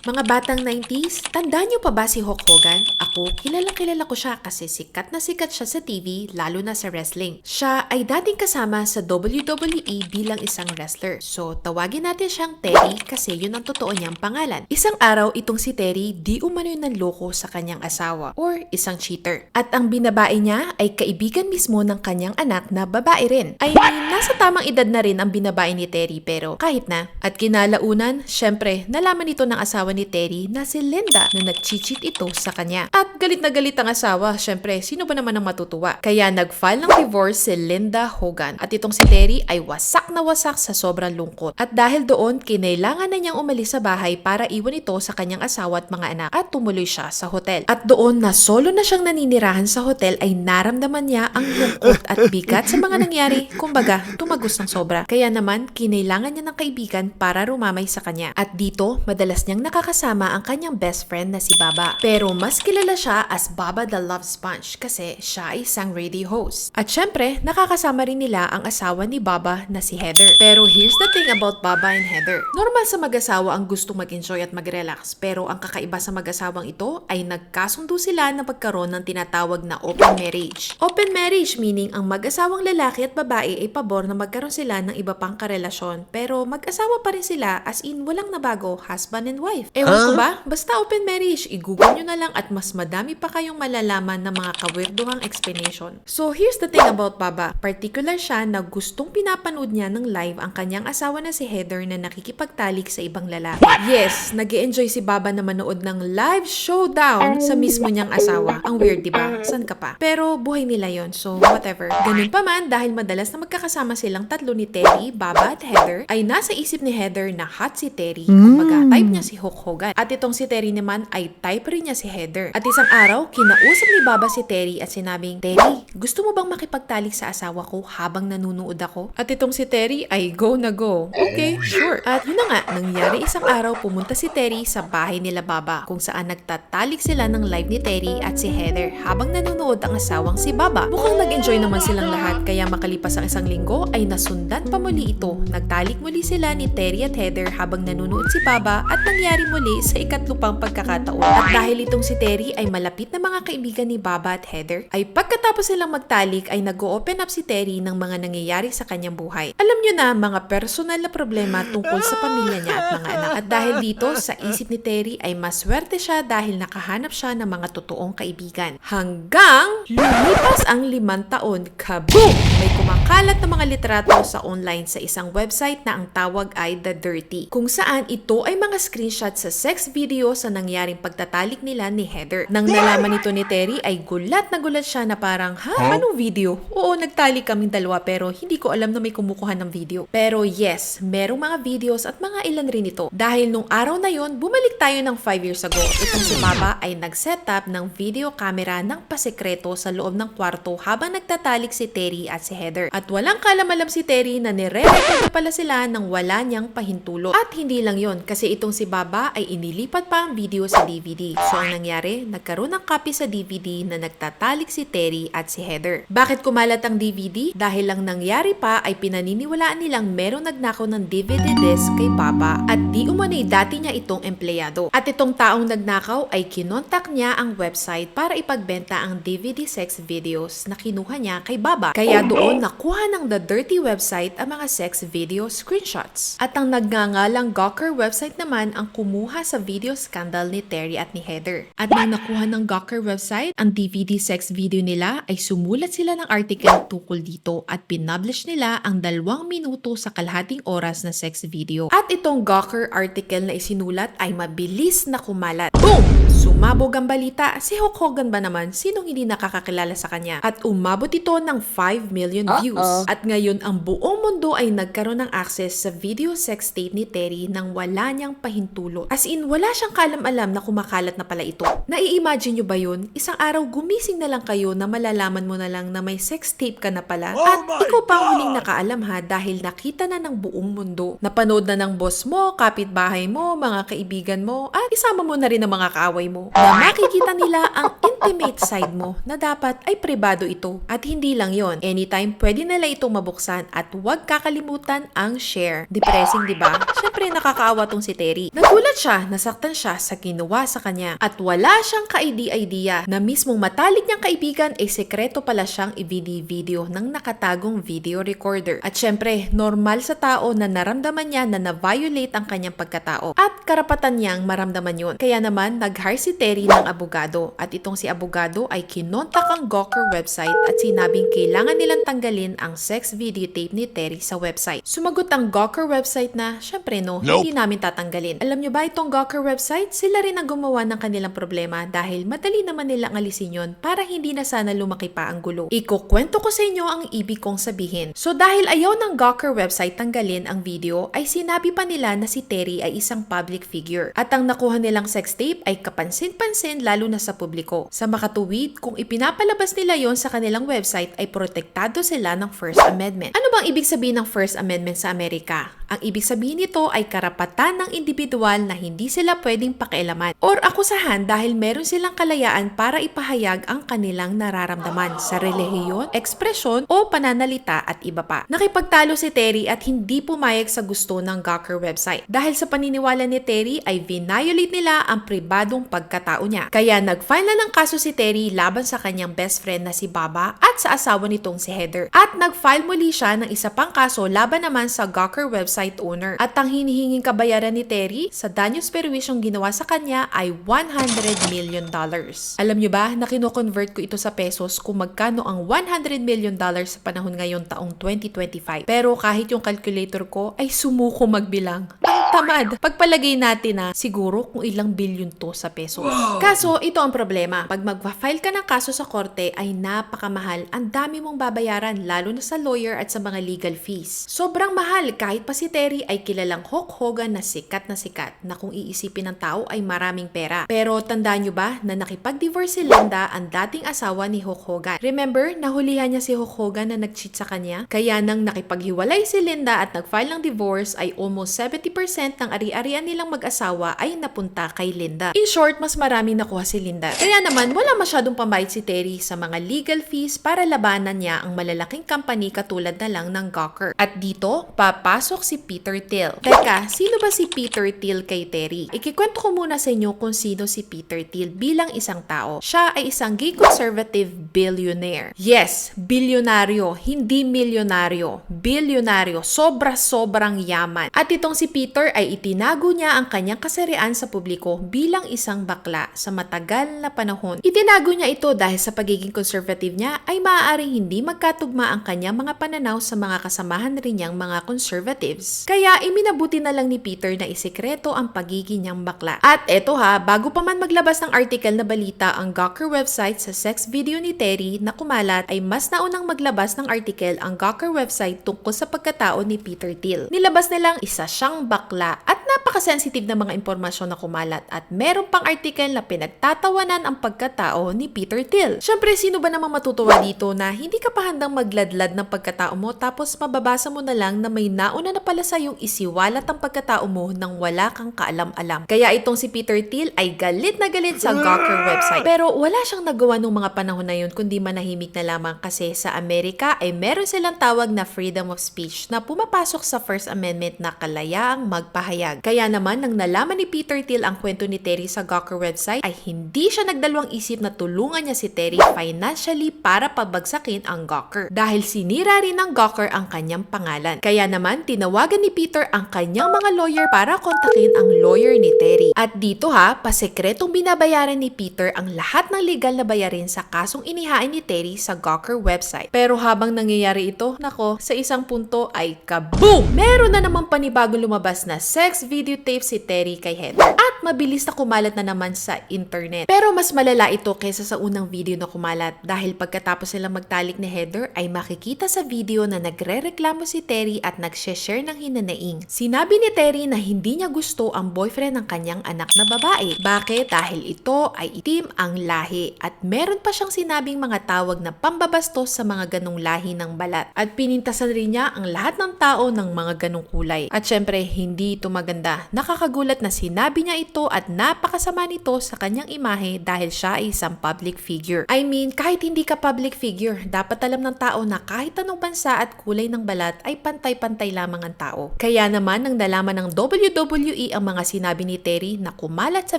Mga batang 90s, tandaan niyo pa ba si Hulk Hogan? Ako, kilalang kilala ko siya kasi sikat na sikat siya sa TV, lalo na sa wrestling. Siya ay dating kasama sa WWE bilang isang wrestler. So, tawagin natin siyang Terry kasi yun ang totoo niyang pangalan. Isang araw, itong si Terry di umano ng loko sa kanyang asawa or isang cheater. At ang binabae niya ay kaibigan mismo ng kanyang anak na babae rin. I mean, nasa tamang edad na rin ang binabae ni Terry pero kahit na. At kinalaunan, syempre, nalaman ito ng asawa ni Terry na si Linda na nag-cheat ito sa kanya. At galit na galit ang asawa, syempre, sino ba naman ang matutuwa? Kaya nag-file ng divorce si Linda Hogan. At itong si Terry ay wasak na wasak sa sobrang lungkot. At dahil doon, kinailangan na niyang umalis sa bahay para iwan ito sa kanyang asawa at mga anak at tumuloy siya sa hotel. At doon na solo na siyang naninirahan sa hotel ay naramdaman niya ang lungkot at bigat sa mga nangyari. Kumbaga, tumagos ng sobra. Kaya naman, kinailangan niya ng kaibigan para rumamay sa kanya. At dito, madalas niyang nakakasama ang kanyang best friend na si Baba. Pero mas kilala siya as Baba the Love Sponge kasi siya ay isang radio host. At syempre, nakakasama rin nila ang asawa ni Baba na si Heather. Pero here's the thing about Baba and Heather. Normal sa mag-asawa ang gustong mag-enjoy at mag-relax. Pero ang kakaiba sa mag-asawang ito ay nagkasundo sila na pagkaroon ng tinatawag na open marriage. Open marriage meaning ang mag-asawang lalaki at babae ay pabor na magkaroon sila ng iba pang karelasyon. Pero mag-asawa pa rin sila as in walang nabago, husband and wife. Ewan ko ba? Basta open marriage, i-google nyo na lang at mas madami pa kayong malalaman ng mga kawirduhang explanation. So here's the thing about Baba. Particular siya na gustong pinapanood niya ng live ang kanyang asawa na si Heather na nakikipagtalik sa ibang lalaki. Yes, nag enjoy si Baba na manood ng live showdown sa mismo niyang asawa. Ang weird, di ba? San ka pa? Pero buhay nila yon so whatever. Ganun pa man, dahil madalas na magkakasama silang tatlo ni Terry, Baba at Heather, ay nasa isip ni Heather na hot si Terry. Kumbaga, type niya si Hulk Hogan. At itong si Terry naman ay type rin niya si Heather. At isang araw, kinausap ni Baba si Terry at sinabing, Terry, gusto mo bang makipagtalik sa asawa ko habang nanunood ako? At itong si Terry ay go na go. Okay, sure. At yun na nga, nangyari isang araw, pumunta si Terry sa bahay nila Baba kung saan nagtatalik sila ng live ni Terry at si Heather habang nanonood ang asawang si Baba. Mukhang nag-enjoy naman silang lahat kaya makalipas ang isang linggo ay nasundan pa muli ito. Nagtalik muli sila ni Terry at Heather habang nanonood si Baba at nangyari muli sa ikatlo pang pagkakataon. At dahil itong si Terry ay malapit na mga kaibigan ni Baba at Heather, ay pagkatapos silang magtalik ay nag-open up si Terry ng mga nangyayari sa kanyang buhay. Alam nyo na mga personal na problema tungkol sa pamilya niya at mga anak. At dahil dito, sa isip ni Terry ay maswerte siya dahil nakahanap siya ng mga totoong kaibigan. Hanggang lumipas ang limang taon, kaboom! May kumakalat na mga litrato sa online sa isang website na ang tawag ay The Dirty, kung saan ito ay mga screenshot sa sex video sa nangyaring pagtatalik nila ni Heather. Nang nalaman ito ni Terry ay gulat na gulat siya na parang, ha? Anong video? Oo, nagtalik kaming dalawa pero hindi ko alam na may kumukuha ng video. Pero yes, merong mga videos at mga ilan rin ito. Dahil nung araw na yon, bumalik tayo ng 5 years ago. Itong si Baba ay nag-set up ng video camera ng pasekreto sa loob ng kwarto habang nagtatalik si Terry at si Heather. At walang kalamalam si Terry na nire-record pala sila nang wala niyang pahintulot. At hindi lang yon kasi itong si Baba ay inilipat pa ang video sa DVD. So ang nangyari, nagkaroon ng copy sa DVD na nagtatalik si Terry at si Heather. Bakit kumalat ang DVD? Dahil lang nangyari pa ay pinaniniwalaan nilang merong nagnakaw ng DVD disc kay Papa at di umanay dati niya itong empleyado. At itong taong nagnakaw ay kinontak niya ang website para ipagbenta ang DVD sex videos na kinuha niya kay Baba. Kaya doon nakuha ng The Dirty website ang mga sex video screenshots. At ang nagngangalang Gawker website naman ang kumuha sa video scandal ni Terry at ni Heather. At nang nakuha ng Gawker website ang DVD sex video nila ay sumulat sila ng article tukol dito at pinublish nila ang dalawang minuto sa kalahating oras na sex video. At itong Gawker article na isinulat ay mabilis na kumalat. Boom! Sumabog ang balita. Si Hulk Hogan ba naman? Sinong hindi nakakakilala sa kanya? At umabot ito ng 5 million views. At ngayon ang buong mundo ay nagkaroon ng access sa video sex tape ni Terry nang wala niyang pahintulot. As in, wala siyang kalam-alam na kumakalat na pala ito. Nai-imagine nyo ba yun? Isang araw gumising na lang kayo na malalaman mo na lang na may sex tape ka na pala. At ikaw pa ang huling nakaalam ha dahil nakita na ng buong mundo. Napanood na ng boss mo, kapitbahay mo, mga kaibigan mo, at isama mo na rin ang mga kaaway mo. Na makikita nila ang intimate side mo na dapat ay pribado ito. At hindi lang yon, anytime pwede nila itong mabuksan at huwag kakalimutan ang share. Depressing, di ba? Syempre nakakaawa tong si Terry. Nagulat siya, nasaktan siya sa ginawa sa kanya at wala siyang ka-idea na mismong matalik niyang kaibigan ay sekreto pala siyang i-video ng nakatagong video recorder. At syempre, normal sa tao na naramdaman niya na na-violate ang kanyang pagkatao at karapatan niyang maramdaman yun. Kaya naman, nag-hire Terry ng abogado at itong si abogado ay kinontak ang Gawker website at sinabing kailangan nilang tanggalin ang sex videotape ni Terry sa website. Sumagot ang Gawker website na, syempre no, Nope. hindi namin tatanggalin. Alam nyo ba itong Gawker website? Sila rin ang gumawa ng kanilang problema dahil madali naman nilang alisin yon para hindi na sana lumaki pa ang gulo. Ikukwento ko sa inyo ang ibig kong sabihin. So dahil ayaw ng Gawker website tanggalin ang video, ay sinabi pa nila na si Terry ay isang public figure. At ang nakuha nilang sex tape ay kapansin-pansin lalo na sa publiko. Sa makatuwid, kung ipinapalabas nila yon sa kanilang website ay protektado sila ng First Amendment. Ano bang ibig sabihin ng First Amendment sa Amerika? Ang ibig sabihin nito ay karapatan ng individual na hindi sila pwedeng pakialaman or akusahan dahil meron silang kalayaan para ipahayag ang kanilang nararamdaman sa relihiyon, ekspresyon o pananalita at iba pa. Nakipagtalo si Terry at hindi pumayag sa gusto ng Gawker website dahil sa paniniwala ni Terry ay vinayolate nila ang pribadong pagkatao niya. Kaya nag-file na ng kaso si Terry laban sa kanyang best friend na si Baba at sa asawa nitong si Heather. At nag-file muli siya ng isa pang kaso laban naman sa Gawker website owner. At ang hinihinging kabayaran ni Terry sa danyos perwisyong ginawa sa kanya ay 100 million dollars. Alam nyo ba na kino-convert ko ito sa pesos kung magkano ang 100 million dollars sa panahon ngayon taong 2025. Pero kahit yung calculator ko ay sumuko magbilang. Ang tamad. Pagpalagay natin na siguro kung ilang billion to sa pesos. Kaso ito ang problema. Pag magpa-file ka ng kaso sa korte ay napakamahal. Ang dami mong babayaran lalo na sa lawyer at sa mga legal fees. Sobrang mahal kahit pa si Terry ay kilalang Hulk Hogan na sikat na sikat na kung iisipin ng tao ay maraming pera. Pero tandaan nyo ba na nakipag-divorce si Linda ang dating asawa ni Hulk Hogan? Remember, nahulihan niya si Hulk Hogan na nag-cheat sa kanya? Kaya nang nakipaghiwalay si Linda at nag-file ng divorce ay almost 70% ng ari-arian nilang mag-asawa ay napunta kay Linda. In short, mas maraming nakuha si Linda. Kaya naman, wala masyadong pambayad si Terry sa mga legal fees para labanan niya ang malalaking company katulad na lang ng Gawker. At dito, papasok si Peter Thiel. Teka, sino ba si Peter Thiel kay Terry? Ikikwento ko muna sa inyo kung sino si Peter Thiel bilang isang tao. Siya ay isang gay conservative billionaire. Yes, bilyonaryo, hindi milyonaryo. Bilyonaryo, sobra-sobrang yaman. At itong si Peter ay itinago niya ang kanyang kasarian sa publiko bilang isang bakla sa matagal na panahon. Itinago niya ito dahil sa pagiging conservative niya ay maaaring hindi magkatugma ang kanyang mga pananaw sa mga kasamahan rin niyang mga conservatives. Kaya iminabuti na lang ni Peter na isekreto ang pagiging niyang bakla. At eto ha, bago pa man maglabas ng article na balita ang Gawker website sa sex video ni Terry na kumalat ay mas naunang maglabas ng article ang Gawker website tungkol sa pagkatao ni Peter Thiel. Nilabas nilang isa siyang bakla at napaka-sensitive na mga impormasyon na kumalat at meron pang article na pinagtatawanan ang pagkatao ni Peter Thiel. Siyempre, sino ba namang matutuwa dito na hindi ka pa handang magladlad ng pagkatao mo tapos mababasa mo na lang na may nauna na pala sa yung isiwalat ang pagkatao mo nang wala kang kaalam-alam. Kaya itong si Peter Thiel ay galit na galit sa Gawker website. Pero wala siyang nagawa nung mga panahon na yun kundi manahimik na lamang kasi sa Amerika ay meron silang tawag na freedom of speech na pumapasok sa First Amendment na kalayaang magpahayag. Kaya naman nang nalaman ni Peter Thiel ang kwento ni Terry sa Gawker website ay hindi siya nagdalawang isip na tulungan niya si Terry financially para pabagsakin ang Gawker dahil sinira rin ng Gawker ang kanyang pangalan. Kaya naman tinawagan ni Peter ang kanyang mga lawyer para kontakin ang lawyer ni Terry. At dito ha, pasekretong binabayaran ni Peter ang lahat ng legal na bayarin sa kasong inihain ni Terry sa Gawker website. Pero habang nangyayari ito, nako, sa isang punto ay kaboom! Meron na naman panibagong lumabas na sex videotape si Terry kay Heather. At mabilis na kumalat na naman sa internet. Pero mas malala ito kaysa sa unang video na kumalat dahil pagkatapos silang magtalik ni Heather ay makikita sa video na nagre-reklamo si Terry at nag-share ng hinanaing. Sinabi ni Terry na hindi niya gusto ang boyfriend ng kanyang anak na babae. Bakit? Dahil ito ay itim ang lahi at meron pa siyang sinabing mga tawag na pambabastos sa mga ganong lahi ng balat. At pinintasan rin niya ang lahat ng tao ng mga ganong kulay. At syempre, hindi ito maganda. Nakakagulat na sinabi niya ito ito at napakasama nito sa kanyang imahe dahil siya ay isang public figure. I mean, kahit hindi ka public figure, dapat alam ng tao na kahit anong bansa at kulay ng balat ay pantay-pantay lamang ang tao. Kaya naman nang nalaman ng WWE ang mga sinabi ni Terry na kumalat sa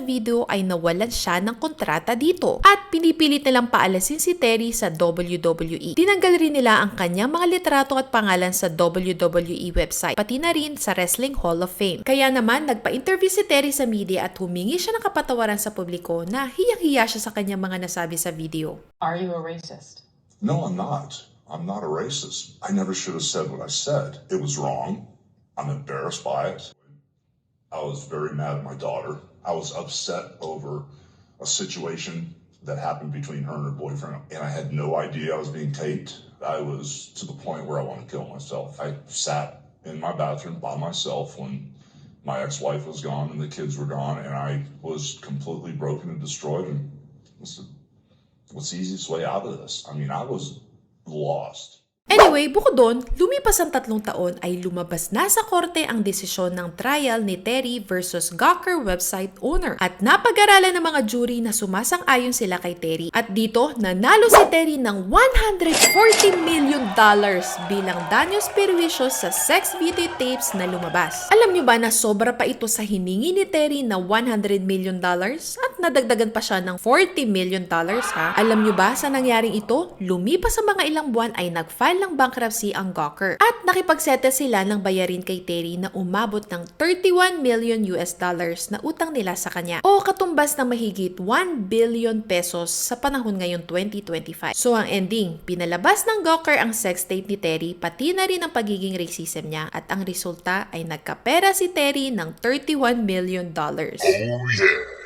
video ay nawalan siya ng kontrata dito at pinipilit nilang paalasin si Terry sa WWE. Tinanggal rin nila ang kanyang mga litrato at pangalan sa WWE website, pati na rin sa Wrestling Hall of Fame. Kaya naman, nagpa-interview si Terry sa media at humingi siya ng kapatawaran sa publiko na hiyang-hiya siya sa kanyang mga nasabi sa video. Are you a racist? No, I'm not. I'm not a racist. I never should have said what I said. It was wrong. I'm embarrassed by it. I was very mad at my daughter. I was upset over a situation that happened between her and her boyfriend, and I had no idea I was being taped. I was to the point where I wanted to kill myself. I sat in my bathroom by myself when my ex-wife was gone and the kids were gone, and I was completely broken and destroyed. And what's the, what's the easiest way out of this? I mean, I was lost. Anyway, bukod doon, lumipas ang tatlong taon ay lumabas na sa korte ang desisyon ng trial ni Terry versus Gawker website owner. At napag-aralan ng mga jury na sumasang-ayon sila kay Terry. At dito, nanalo si Terry ng 140 million dollars bilang danyos perwisyo sa sex video tapes na lumabas. Alam nyo ba na sobra pa ito sa hiningi ni Terry na 100 million dollars at nadagdagan pa siya ng 40 million dollars ha? Alam nyo ba sa nangyaring ito? Lumipas sa mga ilang buwan ay nag-file ng bankruptcy ang Gawker at nakipagsettle sila ng bayarin kay Terry na umabot ng 31 million US dollars na utang nila sa kanya o katumbas ng mahigit 1 billion pesos sa panahon ngayon 2025. So ang ending, pinalabas ng Gawker ang sex tape ni Terry pati na rin ang pagiging racism niya at ang resulta ay nagkapera si Terry ng 31 million dollars. Oh yeah.